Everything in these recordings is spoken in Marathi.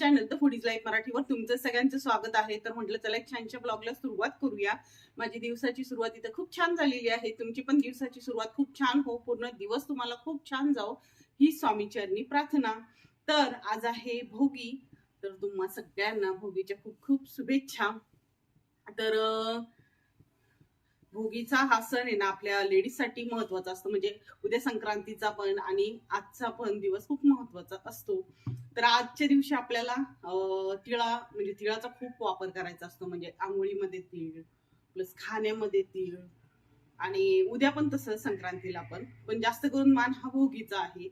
चॅनल द फुडीज लाईफ मराठीवर तुमचं सगळ्यांचं स्वागत आहे. तर म्हटलं चला एक छानशा ब्लॉगला सुरुवात करूया. माझी दिवसाची सुरुवात इथं खूप छान झालेली आहे. तुमची पण दिवसाची सुरुवात खूप छान हो. पूर्ण दिवस तुम्हाला खूप छान जाओ ही स्वामीचरणी प्रार्थना. तर आज आहे भोगी. तर तुम्हा सगळ्यांना भोगीच्या खूप खूप शुभेच्छा. तर भोगीचा हा सण आहे ना आपल्या लेडीजसाठी महत्त्वाचा असतो. म्हणजे उद्या संक्रांतीचा पण आणि आजचा पण दिवस खूप महत्त्वाचा असतो. तर आजच्या दिवशी आपल्याला तिळा म्हणजे तिळाचा खूप वापर करायचा असतो. म्हणजे आंघोळीमध्ये तीळ प्लस खाण्यामध्ये तीळ आणि उद्या पण तसं संक्रांतीला पण. पण जास्त करून मान हा भोगीचा आहे.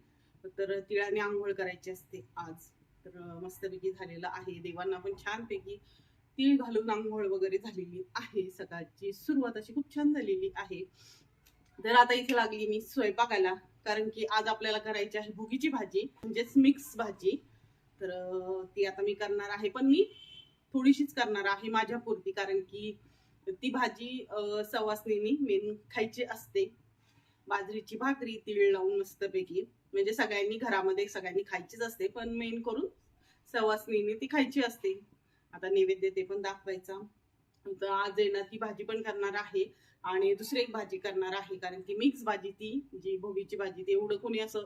तर तिळाने आंघोळ करायची असते आज. तर मस्तपैकी झालेलं आहे. देवांना पण छानपैकी तीळ घालून आंघोळ वगैरे झालेली आहे. सकाळची सुरुवात अशी खूप छान झालेली आहे. तर आता इथे लागली मी स्वयंपाकाला कारण की आज आपल्याला करायची आहे भुगीची भाजी म्हणजेच मिक्स भाजी. तर ती आता मी करणार आहे. पण मी थोडीशीच करणार आहे माझ्या पुरती कारण की ती भाजी सवासनीने मेन खायची असते. बाजरीची भाकरी तीळ लावून मस्तपैकी. म्हणजे सगळ्यांनी घरामध्ये सगळ्यांनी खायचीच असते पण मेन करून सवासनीने ती खायची असते. आता नैवेद्य ते पण दाखवायचा. तर आज आहे ना ती भाजी पण करणार आहे आणि दुसरी एक भाजी करणार आहे. कारण की मिक्स भाजी ती जी भोगीची भाजी ती एवढं कोणी असं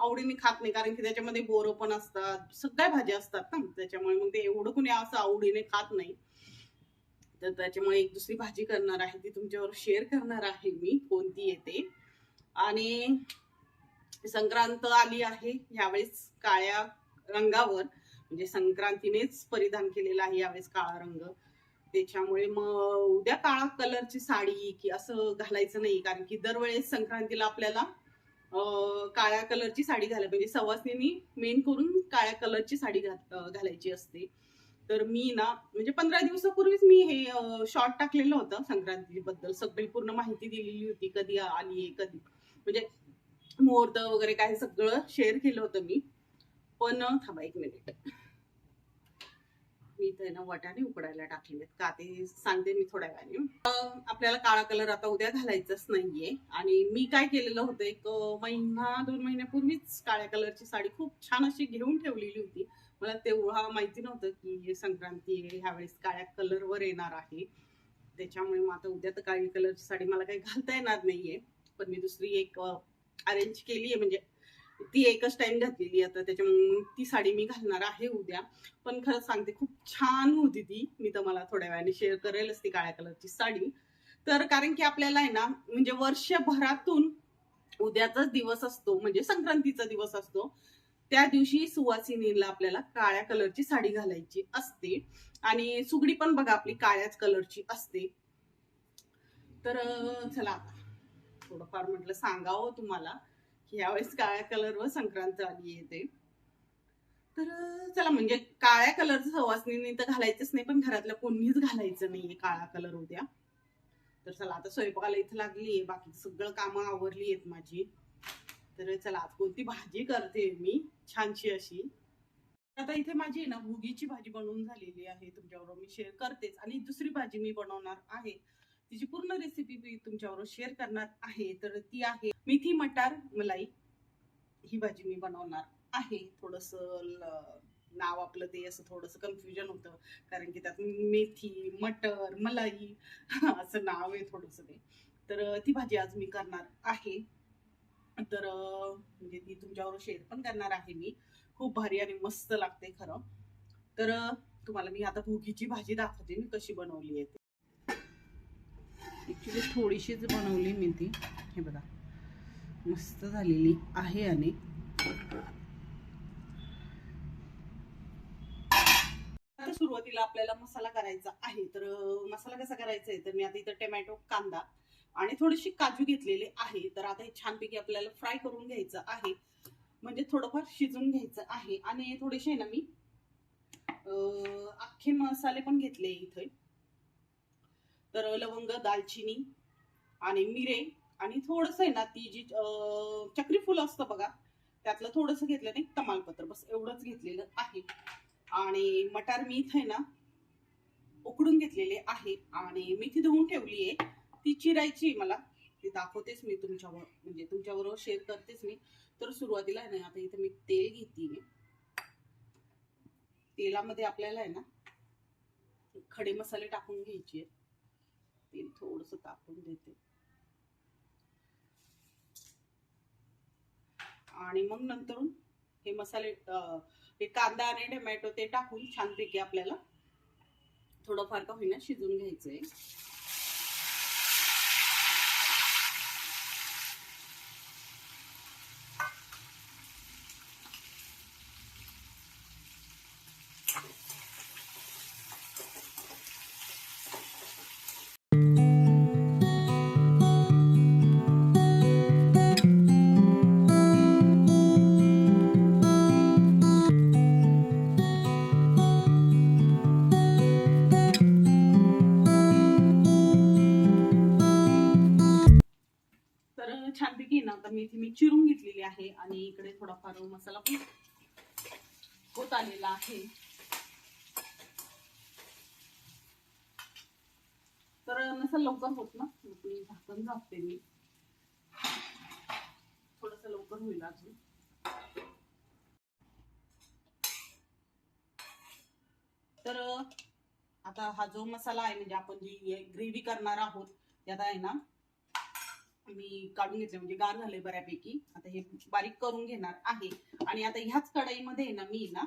आवडीने खात नाही. कारण की त्याच्यामध्ये बोरं पण असतात सगळ्या भाज्या असतात ना. त्याच्यामुळे मग ते एवढं कोणी असं आवडीने खात नाही. तर त्याच्यामुळे एक दुसरी भाजी करणार आहे. ती तुमच्यावर शेअर करणार आहे मी कोणती येते आणि संक्रांत आली आहे यावेळेस काळ्या रंगावर. म्हणजे संक्रांतीनेच परिधान केलेला आहे यावेळेस काळा रंग. त्याच्यामुळे मग उद्या काळा कलरची साडी की असं घालायचं नाही. कारण की दरवेळेस संक्रांतीला आपल्याला काळ्या कलरची साडी घालायला पाहिजे. सवासनीनी मेन करून काळ्या कलरची साडी घालायची असते. तर मी ना म्हणजे पंधरा दिवसापूर्वीच मी हे शॉर्ट टाकलेलं होतं संक्रांती बद्दल सगळी पूर्ण माहिती दिलेली होती कधी आली आहे कधी. म्हणजे मुहूर्त वगैरे काय सगळं शेअर केलं होतं मी. पण थांबा एक मिनिट मी त्यांना ना वटाणे उकडायला टाकले का ते सांगते मी थोड्या वेळाने. आपल्याला काळा कलर आता उद्या घालायचाच नाहीये. आणि मी काय केलेलं होतं एक महिना दोन महिन्यापूर्वीच काळ्या कलरची साडी खूप छान अशी घेऊन ठेवलेली होती. मला तेव्हा माहिती नव्हतं की हे संक्रांती आहे ह्यावेळेस काळ्या कलरवर येणार आहे. त्याच्यामुळे मग आता उद्या तर काळी कलरची साडी मला काही घालता येणार नाहीये. पण मी दुसरी एक अरेंज केली आहे म्हणजे ती एकच टाइम घातलेली आता. त्याच्यामुळे ती साडी मी घालणार आहे उद्या. पण खरं सांगते खूप छान होती ती. मी तर मला थोड्या वेळाने शेअर करेलच ती काळ्या कलरची साडी. तर कारण की आपल्याला आहे ना म्हणजे वर्षभरातून उद्याचाच दिवस असतो म्हणजे संक्रांतीचा दिवस असतो त्या दिवशी सुवासिनीला आपल्याला काळ्या कलरची साडी घालायची असते. आणि सुगडी पण बघा आपली काळ्याच कलरची असते. तर चला थोडंफार म्हटलं सांगावं तुम्हाला. यावेळेस काळ्या कलरवर संक्रांत आली येते. तर चला म्हणजे काळ्या कलरचं सवासनीने तर घालायचंच नाही पण घरातलं कोणीच घालायचं नाहीये काळा कलर उद्या. तर चला आता स्वयंपाकाला इथं लागली आहे बाकी सगळं कामं आवरली आहेत माझी. तर चला आज कोणती भाजी करते मी? छानशी अशी. आता इथे माझी आहे ना भुगीची भाजी बनवून झालेली आहे तुमच्याबरोबर मी शेअर करतेच. आणि दुसरी भाजी मी बनवणार आहे. तिची पूर्ण रेसिपी मी तुमच्याबरोबर शेअर करणार आहे तर ती आहे मेथी मटार मलाई. ही भाजी मी बनवणार आहे. थोडस नाव आपलं ते असं थोडस कन्फ्युजन होतं. कारण की त्यात मेथी मटर मलाई असं नाव आहे थोडस ते. तर ती भाजी आज मी करणार आहे. तर म्हणजे ती तुमच्याबरोबर शेअर पण करणार आहे मी. खूप भारी आणि मस्त लागते खरं. तर तुम्हाला मी आता भोगीची भाजी दाखवते. मी कशी बनवली आहे ॲक्च्युली थोडीशीच बनवली मी ती. हे बघा. मस्त झालेली आहे आणि. आता सुरुवातीला आपल्याला मसाला करायचा आहे. तर मसाला कसा करायचा आहे? तर मी आता इथं टोमॅटो कांदा आणि थोडीशी काजू घेतलेले आहे. तर आता हे छानपैकी आपल्याला फ्राय करून घ्यायचं आहे. म्हणजे थोडंफार शिजून घ्यायचं आहे. आणि थोडेसे ना मी अख्खे मसाले पण घेतले इथे. तर लवंग दालचिनी आणि मिरे आणि थोडस आहे ना ती जी चक्रीफुल असतं बघा त्यातलं थोडंसं घेतलं नाही तमालपत्र बस एवढंच घेतलेलं आहे. आणि मटार मी इथे ना उकडून घेतलेले आहे आणि मेथी धुवून ठेवली आहे. ती चिरायची मला ती दाखवतेच मी तुमच्यावर म्हणजे तुमच्याबरोबर शेअर करतेच मी. तर सुरुवातीला आहे ना आता इथे मी तेल घेते तेलामध्ये आपल्याला आहे ना खडे मसाले टाकून घ्यायचे तेल थोडस तापून देते. आणि मग नंतर हे मसाले हे कांदा आणि टोमॅटो ते टाकून छानपैकी आपल्याला थोडंफार का होईना शिजून घ्यायचंय. आणि इकडे थोडाफार मसाला पण होत आलेला आहे. तर नसेल लवकर होत ना मी झाकण झाकते मी. थोडस लवकर होईल अजून. तर आता हा जो मसाला आहे म्हणजे आपण जी ग्रेव्ही करणार आहोत त्यात आहे ना मी काढून घेतले म्हणजे गार झाले बऱ्यापैकी. आता हे बारीक करून घेणार आहे. आणि आता ह्याच कढईमध्ये आहे ना मी ना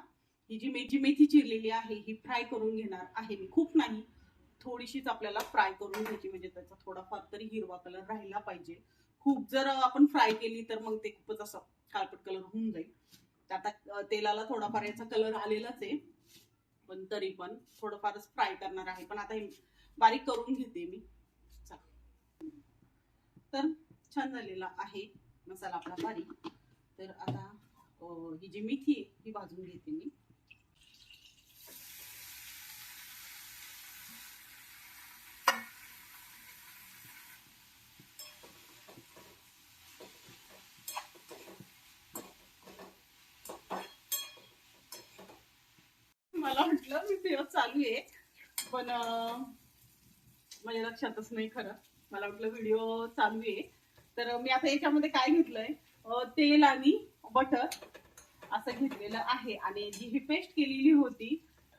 ही जी मेथी मेथी चिरलेली आहे ही फ्राय करून घेणार आहे मी. खूप नाही थोडीशीच आपल्याला फ्राय करून घ्यायची म्हणजे त्याचा थोडाफार तरी हिरवा कलर राहिला पाहिजे. खूप जर आपण फ्राय केली तर मग ते खूपच असं काळपट कलर होऊन जाईल. तर आता तेलाला थोडाफार याचा कलर आलेलाच आहे. पण तरी पण थोडंफारच फ्राय करणार आहे. पण आता हे बारीक करून घेते मी. चला. तर छान झालेला आहे मसाला आपला बारीक. तर आता ही जी मेथी आहे ही भाजून घेते मी. मला म्हटलं मी फिरत चालू आहे पण माझ्या म्हणजे लक्षातच नाही खरं. मला वाटलं व्हिडिओ चालू आहे. तर मी आता याच्यामध्ये काय घेतलंय? तेल आणि बटर असं घेतलेलं आहे. आणि जी ही पेस्ट केलेली होती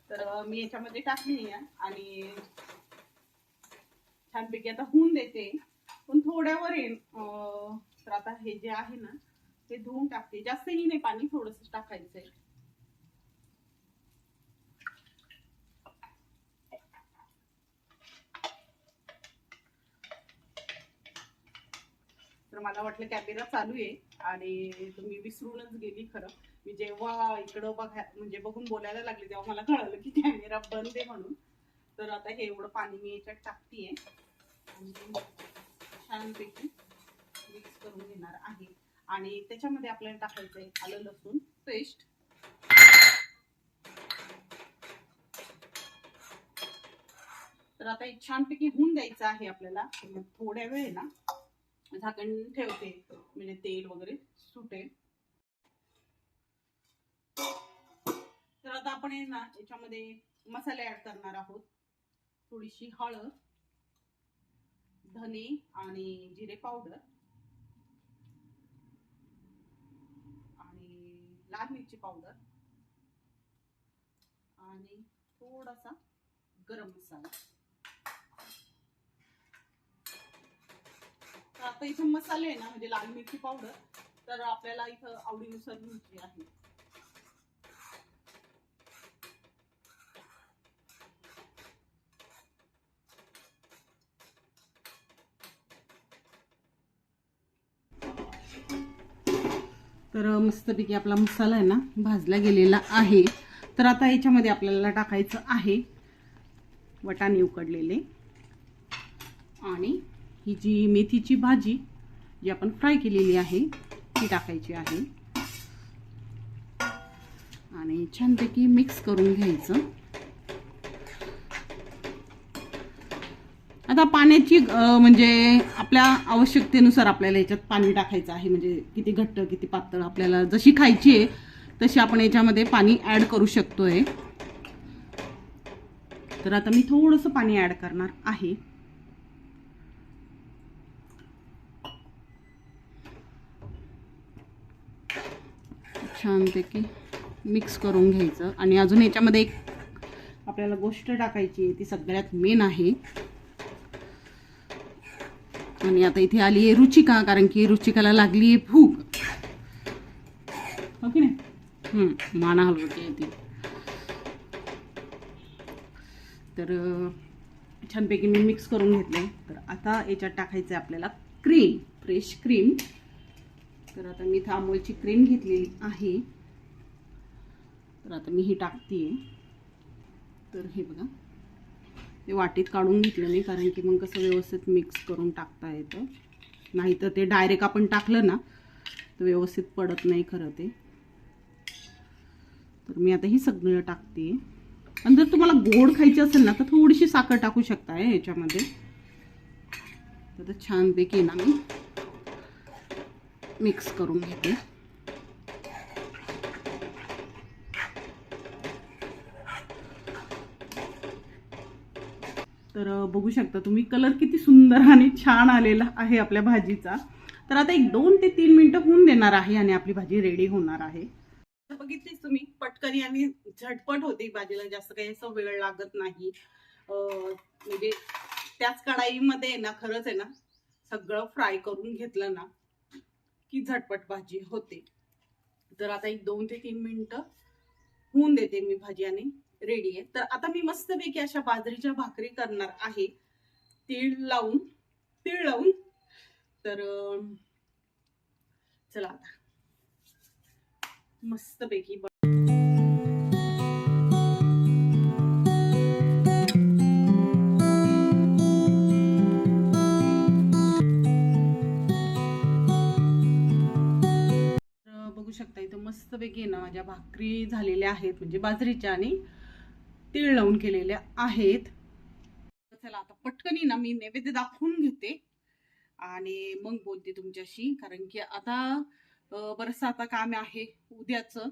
तर मी याच्यामध्ये टाकली आहे. आणि छानपैकी आता होऊन देते. पण थोड्यावर येईल तर आता हे जे आहे ना ते धुवून टाकते. जास्तही नाही पाणी थोडस टाकायचंय. तर मला वाटलं कॅमेरा चालू आहे आणि तुम्ही विसरूनच गेली खरं. मी जेव्हा इकडं बघा म्हणजे बघून बोलायला लागले तेव्हा मला कळलं की कॅमेरा बंद आहे म्हणून. तर आता हे एवढं पाणी मी याच्यात टाकतीये. आणि छानपैकी मिक्स करून घेणार आहे. आणि त्याच्यामध्ये आपल्याला टाकायचं आहे आलं लसूण पेस्ट तर आता एक छानपैकी होऊन द्यायचं आहे आपल्याला. थोड्या वेळ ना झाकण ठेवते. म्हणजे तेल वगैरे सुटेल तर आता आपण ना याच्यामध्ये मसाले ऍड करणार आहोत. थोडीशी हळद धने आणि जिरे पावडर आणि लाल मिरची पावडर आणि थोडासा गरम मसाला. तर आता इथं मसाले आहे ना म्हणजे लाल मिरची पावडर तर आपल्याला इथं आवडीनुसार घ्यायची आहे. तर मस्तपैकी आपला मसाला आहे ना भाजला गेलेला आहे. तर आता याच्यामध्ये आपल्याला टाकायचं आहे. वटाणे उकडलेले. आणि ही जी मेथीची भाजी जी आपण फ्राय केलेली आहे ती टाकायची आहे. आणि छानपैकी मिक्स करून घ्यायचं. आता पाण्याची म्हणजे आपल्या आवश्यकतेनुसार आपल्याला याच्यात पाणी टाकायचं आहे. म्हणजे किती घट्ट किती पातळ आपल्याला जशी खायची आहे तशी आपण याच्यामध्ये पाणी ॲड करू शकतो आहे तर आता मी थोडंसं पाणी ॲड करणार आहे. छानपैकी मिक्स करून घ्यायचं. आणि अजून याच्यामध्ये एक आपल्याला गोष्ट टाकायची आहे ती सगळ्यात मेन आहे. आणि आता इथे आली आहे रुचिका कारण की रुचिकाला लागली आहे भूक. हो ओके ना नाही? हम्म, माना हलवते येते ती. तर छानपैकी मी मिक्स करून घेतलं तर आता याच्यात टाकायचं आहे आपल्याला क्रीम फ्रेश क्रीम तर आता मी इथं अमूलची क्रीम घेतलेली आहे. तर आता मी ही टाकते तर हे बघा. ते वाटीत काढून घेतलं मी कारण की मग कसं व्यवस्थित मिक्स करून टाकता येतं. नाही तर ते डायरेक्ट आपण टाकलं ना तर व्यवस्थित पडत नाही खरं ते. तर मी आता ही सगळं टाकते आणि जर तुम्हाला गोड खायची असेल ना तर थोडीशी साखर टाकू शकता याच्यामध्ये. तर छानपैकी ना मी मिक्स करून घेते. तर बघू शकता तुम्ही कलर किती सुंदर आणि छान आलेला आहे आपल्या भाजीचा. तर आता एक दोन ते तीन मिनिटं होऊन देणार आहे आणि आपली भाजी रेडी होणार आहे. तर बघितलीच तुम्ही पटकन आणि झटपट होते भाजीला जास्त काही असं वेळ लागत नाही. म्हणजे त्याच कढाईमध्ये ना खरंच आहे ना सगळं फ्राय करून घेतलं ना की झटपट भाजी होते. तर आता एक दोन ते तीन मिनिटं होऊन देते मी भाजी आणि रेडी आहे. तर आता मी मस्तपैकी अशा बाजरीच्या भाकरी करणार आहे. तीळ लावून तीळ लावून. तर चला आता. मस्तपैकी मस्तपैकी ना माझ्या भाकरी झालेल्या आहेत म्हणजे बाजरीच्या आणि तीळ लावून केलेल्या आहेत. चला आता पटकनी ना मी नैवेद्य दाखवून घेते. आणि मग बोलते तुमच्याशी कारण की आता अं, बरंचसं आता काम आहे उद्याचं.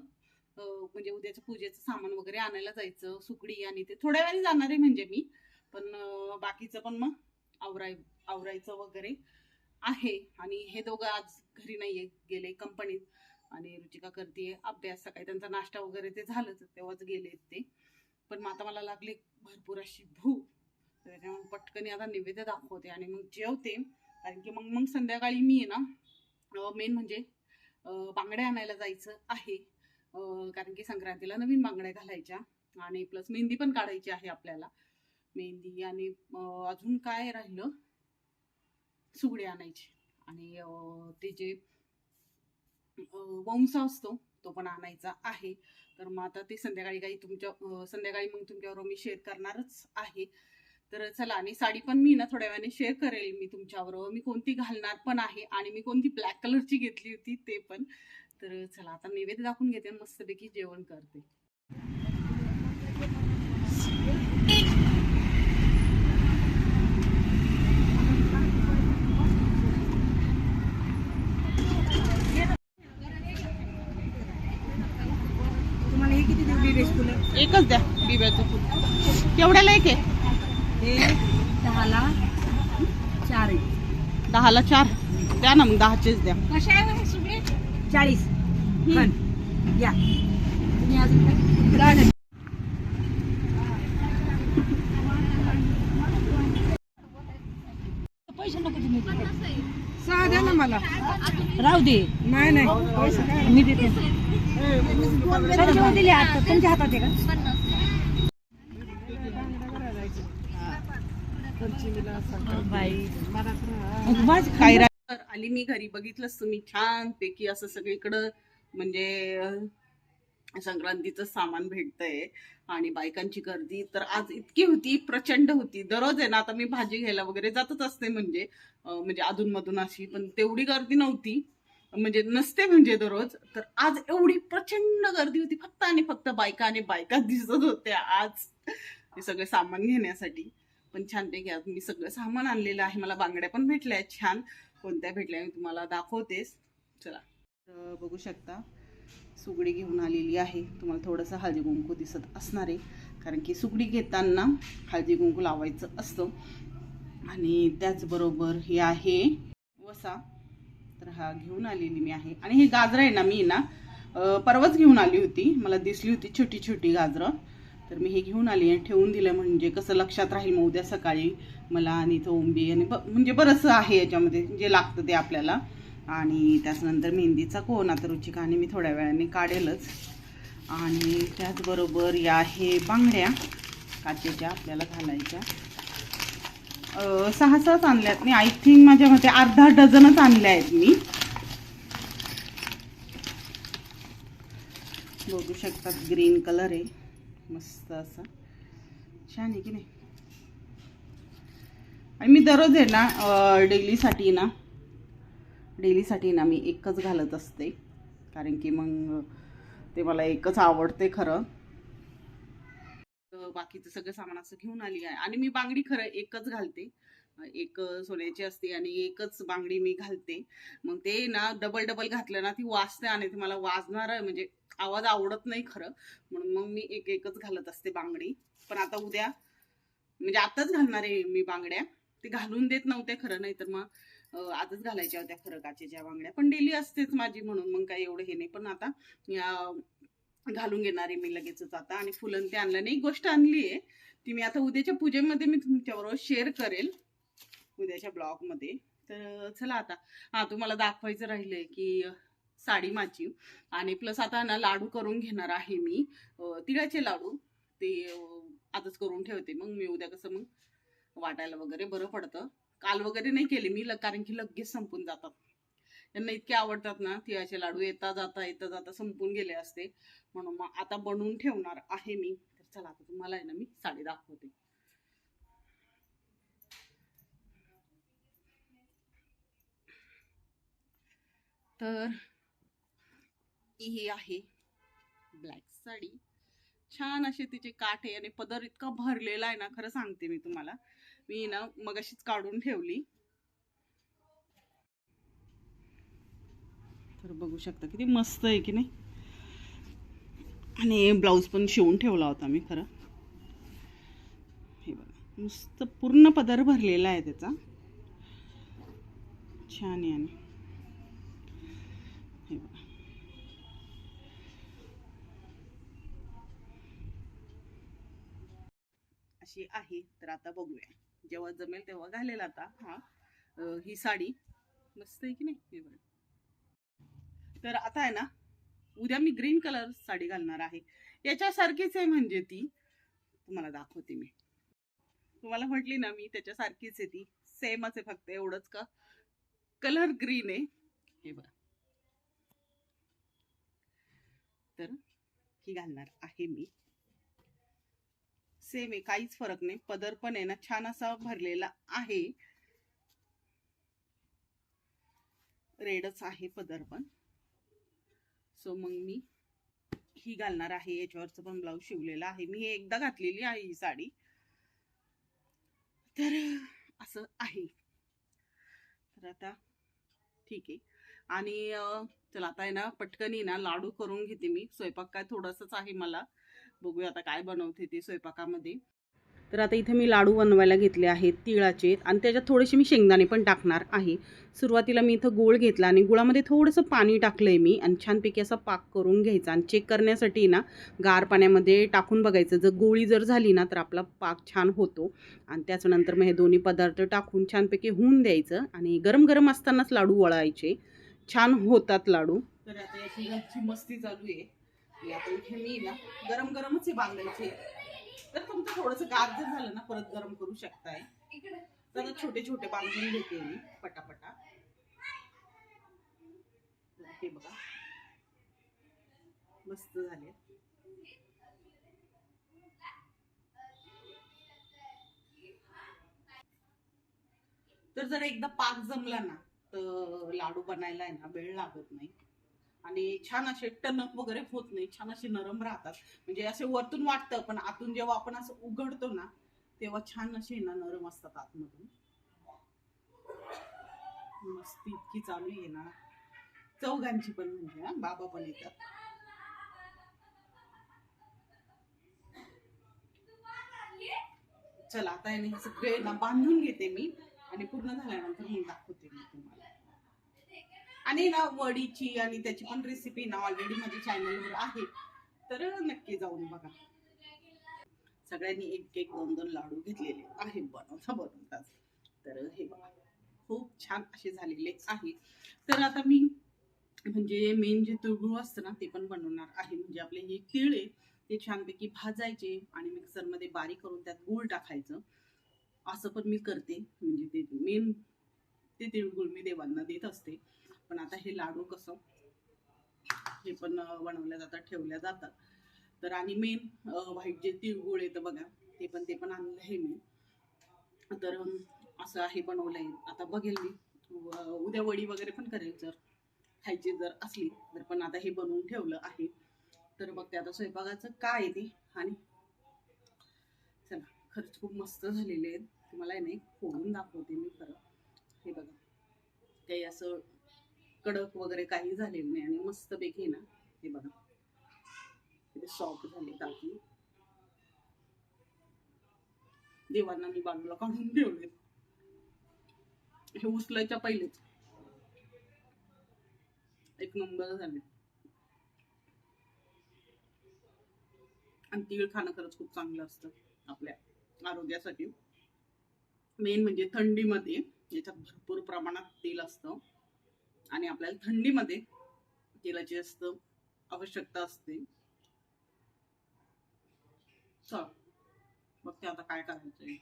म्हणजे उद्याचं पूजेचं सामान वगैरे आणायला जायचं सुकडी आणि ते थोड्या वेळाने जाणार आहे म्हणजे मी. पण बाकीचं पण मग आवराय आवरायचं वगैरे आहे. आणि हे दोघं आज घरी नाही गेले कंपनीत. आणि रुचिका करते अभ्यास सकाळी त्यांचा नाश्ता वगैरे ते झालंच तेव्हाच गेलेत ते. पण मग आता मला लागली भरपूर अशी भूक. तर त्याच्यामुळे पटकन आता नैवेद्य दाखवते आणि मग जेवते. कारण की मग मग संध्याकाळी मी आहे ना मेन म्हणजे बांगड्या आणायला जायचं आहे. कारण की संक्रांतीला नवीन बांगड्या घालायच्या आणि प्लस मेहंदी पण काढायची आहे आपल्याला. मेहंदी आणि अजून काय राहिलं? सुगडे आणायचे. आणि ते जे वंसा असतो तो पण आणायचा आहे. तर मग आता ते संध्याकाळी काही तुमच्या संध्याकाळी मग तुमच्याबरोबर मी शेअर करणारच आहे. तर चला आणि साडी पण मी ना थोड्या वेळाने शेअर करेल मी तुमच्याबरोबर. मी कोणती घालणार पण आहे आणि मी कोणती ब्लॅक कलरची घेतली होती ते पण. तर चला आता नैवेद्य दाखवून घेते आणि मस्तपैकी जेवण करते तुम्हाला हे किती देऊ बेस फुलं एकच द्या बिब्याचं फुल. केवढ्याला एक आहे? हे दहाला चार आहे. दहाला चार? द्या ना मग दहाचेच द्या. कशा आहे चाळीस. तुम्ही अजून काय? गाणं. पैसे नको तुम्ही सहा द्या ना मला. राहू दे. नाही नाही. पैसे काय? मी देते. दिले आता. तुमच्या हातात आहे का? काय रा- तर आली मी घरी बघितलंच तुम्ही छान पैकी असं सगळीकडं म्हणजे अं, संक्रांतीचं सामान भेटतंय आणि बायकांची गर्दी. तर आज इतकी होती प्रचंड होती. दररोज आहे ना आता मी भाजी घ्यायला वगैरे जातच असते म्हणजे अं, म्हणजे अधूनमधून अशी पण तेवढी गर्दी नव्हती. म्हणजे नसते म्हणजे दररोज तर आज एवढी प्रचंड गर्दी होती फक्त आणि फक्त बायका आणि बायका दिसत होत्या आज. हे सगळे सामान घेण्यासाठी. पण छानपैकी आज मी सगळं सामान आणलेलं आहे. मला बांगड्या पण भेटल्या आहेत छान. कोणत्या भेटल्या मी तुम्हाला दाखवतेच. चला. तर बघू शकता सुगडी घेऊन आलेली आहे. तुम्हाला थोडंसं हळदी कुंकू दिसत असणार आहे. कारण की सुगडी घेताना हळदी कुंकू लावायचं असतं. आणि त्याचबरोबर हे आहे वसा. तर हा घेऊन आलेली मी आहे. आणि हे गाजर आहे ना मी ना परवाच घेऊन आली होती. मला दिसली होती छोटी छोटी गाजरं. तर मी हे घेऊन आली आणि ठेवून दिलं म्हणजे कसं लक्षात राहील मग उद्या सकाळी मला आणि तोंबी आणि ब म्हणजे बरंचसं आहे याच्यामध्ये जे लागतं ते आपल्याला. आणि त्याचनंतर मेहंदीचा कोण आता रुचिका आणि मी थोड्या वेळाने काढेलच. आणि त्याचबरोबर या हे बांगड्या काचेच्या आपल्याला घालायच्या. सहा सात आणल्यात. मी आय थिंक माझ्या मते अर्धा डझनच आणल्या आहेत मी. बघू शकतात ग्रीन कलर आहे. मस्त असा. छान आहे की नाही? आणि मी दररोज आहे ना डेलीसाठी ना डेलीसाठी ना मी एकच घालत असते. कारण की मग ते मला एकच आवडते खरं. बाकीचं सगळं सामान असं घेऊन आली आहे. आणि मी बांगडी खरं एकच घालते. एक सोन्याची असते आणि एकच बांगडी मी घालते. मग ते ना डबल डबल घातलं ना ती वाजते आणि ती मला वाजणार म्हणजे आवाज आवडत नाही खरं. म्हणून मग मी एक एकच घालत असते बांगडी. पण आता उद्या म्हणजे आताच घालणार आहे मी बांगड्या. ते घालून देत नव्हत्या खरं नाही तर मग आजच घालायच्या होत्या खरं काचेच्या बांगड्या. पण डेली असतेच माझी म्हणून मग काही एवढं हे नाही. पण आता या घालून घेणार आहे मी लगेचच आता. आणि फुलं ते आणलं नाही. एक गोष्ट आणली आहे. ती मी आता उद्याच्या पूजेमध्ये मी तुमच्याबरोबर शेअर करेल. उद्याच्या ब्लॉगमध्ये तर चला आता. हा तुम्हाला दाखवायचं राहिलंय की साडी माझी. आणि प्लस आता ना लाडू करून घेणार आहे मी. तिळाचे लाडू. ते आताच आजच करून ठेवते. मग मी उद्या कसं मग वाटायला वगैरे बरं पडतं. काल वगैरे नाही केले मी कारण की लगेच संपून जातात. त्यांना इतके आवडतात ना तिळाचे लाडू येता जाता येता जाता संपून गेले असते. म्हणून मग आता बनवून ठेवणार आहे मी. तर चला आता तुम्हाला आहे ना मी साडी दाखवते. तर ही आहे ब्लॅक साडी. छान असे तिचे काठ आहे आणि पदर इतका भरलेला आहे ना खरं सांगते मी तुम्हाला. मी ना मग अशीच काढून ठेवली. तर बघू शकता. किती मस्त आहे की नाही? आणि ब्लाऊज पण शिवून ठेवला होता मी खरं. हे बघा मस्त पूर्ण पदर भरलेला आहे त्याचा. छान आहे आणि. हे बघा. अशी आहे तर आता बघूया. जेव्हा जमेल तेव्हा घालेल आता हा ही साडी. मस्त आहे की नाही? हे बघा. तर आता आहे ना उद्या मी ग्रीन कलर साडी घालणार आहे. याच्यासारखीच आहे म्हणजे ती. तुम्हाला दाखवते मी. तुम्हाला म्हटली ना मी त्याच्यासारखीच आहे ती. सेमच आहे फक्त एवढंच का? कलर ग्रीन आहे. हे बघा. तर ही घालणार आहे मी. सेम आहे काहीच फरक नाही. पदर पण आहे ना छान असा भरलेला आहे. रेडच आहे पदर पण. सो मग मी ही घालणार आहे याच्यावरचं पण ब्लाऊज शिवलेला आहे. मी हे एकदा घातलेली आहे ही साडी. तर असं आहे. तर आता ठीक आहे. आणि चला आता आहे ना पटकन ना लाडू करून घेते मी. स्वयंपाक काय थोडंसंच आहे मला. बघूया आता काय बनवते ते स्वयंपाकामध्ये. तर आता इथे मी लाडू बनवायला घेतले आहेत तिळाचे. आणि त्याच्यात थोडेसे मी शेंगदाणे पण टाकणार आहे. सुरुवातीला मी इथं गूळ घेतला आणि गुळामध्ये थोडंसं पाणी टाकलं आहे मी. आणि छानपैकी असा पाक करून घ्यायचा आणि चेक करण्यासाठी ना गार पाण्यामध्ये टाकून बघायचं. जर गोळी जर झाली ना तर आपला पाक छान होतो. आणि त्याच्यानंतर मग हे दोन्ही पदार्थ टाकून छानपैकी होऊन द्यायचं. आणि गरम गरम असतानाच लाडू वळायचे. छान होतात लाडू. तर आता याची मस्ती चालू आहे. आता इथे मी ना गरम गरमच हे बांधायचे. तर तुमचं थोडंसं गार जर झालं ना परत गरम करू शकताय. तर छोटे छोटे बांधून घेते मी पटापटा. हे बघा. मस्त झाले. तर जर एकदा पाक जमला ना तर लाडू बनायला आहे ना वेळ लागत नाही. आणि छान असे टणक वगैरे होत नाही छान असे नरम राहतात. म्हणजे असे वरतून वाटतं पण आतून जेव्हा आपण असं उघडतो ना तेव्हा छान असे ना नरम असतात आतमधून. मस्त इतकी चालू आहे ना. चौघांची पण म्हणजे बाबा पण येतात. चला आता याने सगळे ना बांधून घेते मी आणि पूर्ण झाल्यानंतर मी दाखवते मी तुम्हाला. आणि ना वडीची आणि त्याची पण रेसिपी ना ऑलरेडी माझ्या चॅनलवर आहे. तर नक्की जाऊन बघा. सगळ्यांनी एक एक दोन दोन लाडू घेतलेले आहे. बनवता बनवताच तर हे बघा. खूप छान असे झालेले आहे. तर आता मी म्हणजे मेन जे तिळगुळ असतं ना ते पण बनवणार आहे. म्हणजे आपले हे तिळ आहे ते छानपैकी भाजायचे आणि मिक्सरमध्ये बारीक करून त्यात गूळ टाकायचं. असं पण मी करते. म्हणजे ते मेन ते तिळगुळ मी देवांना देत असते. पण आता हे लाडू कसं हे पण बनवल्या जातात ठेवल्या जातात. तर आणि मेन व्हाईट जे तिळगुळ येतं बघा ते पण ते पण आणलं आहे मी. तर असं आहे बनवलंय. आता बघेल मी. उद्या वडी वगैरे पण करेल जर खायची जर असली तर पण आता हे बनवून ठेवलं आहे. तर मग ते आता स्वयंपाकाचं काय आहे ते. आणि चला खरंच खूप मस्त झालेले आहेत. तुम्हाला नाही फोडून दाखवते मी खरं. हे बघा. काही असं कडक वगैरे काही झालेलं नाही आणि मस्तपैकी ना हे बघा. किती सॉफ्ट झाले टाकी देवांना मी बाजूला काढून ठेवले हे उचलायच्या पहिलेच. एक नंबर झाले. आणि तीळ खाणं खरंच खूप चांगलं असतं आपल्या आरोग्यासाठी. मेन म्हणजे थंडीमध्ये याच्यात भरपूर प्रमाणात तेल असतं. आणि आपल्याला थंडीमध्ये तेलाची जास्त आवश्यकता असते. चल बघते आता काय करायचंय.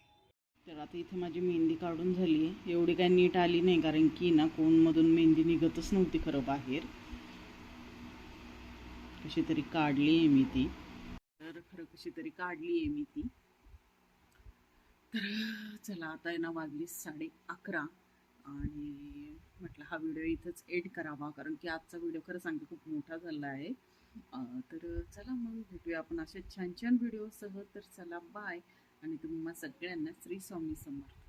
तर आता इथे माझी मेहंदी काढून झाली आहे एवढी काय नीट आली नाही कारण की ना कोणमधून मेहंदी निघतच नव्हती खरं बाहेर. कशी तरी काढली आहे मी ती. तर खरं कशी तरी काढली आहे मी ती. तर चला आता आहे ना वाजली साडे अकरा आणि म्हटलं हा व्हिडिओ इथंच एड करावा कारण की आजचा व्हिडिओ खरं सांगते खूप मोठा झाला आहे. तर चला मग भेटूया आपण अशा छान छान व्हिडिओसह. तर चला बाय आणि तुम्हा सगळ्यांना श्री स्वामी समर्थ.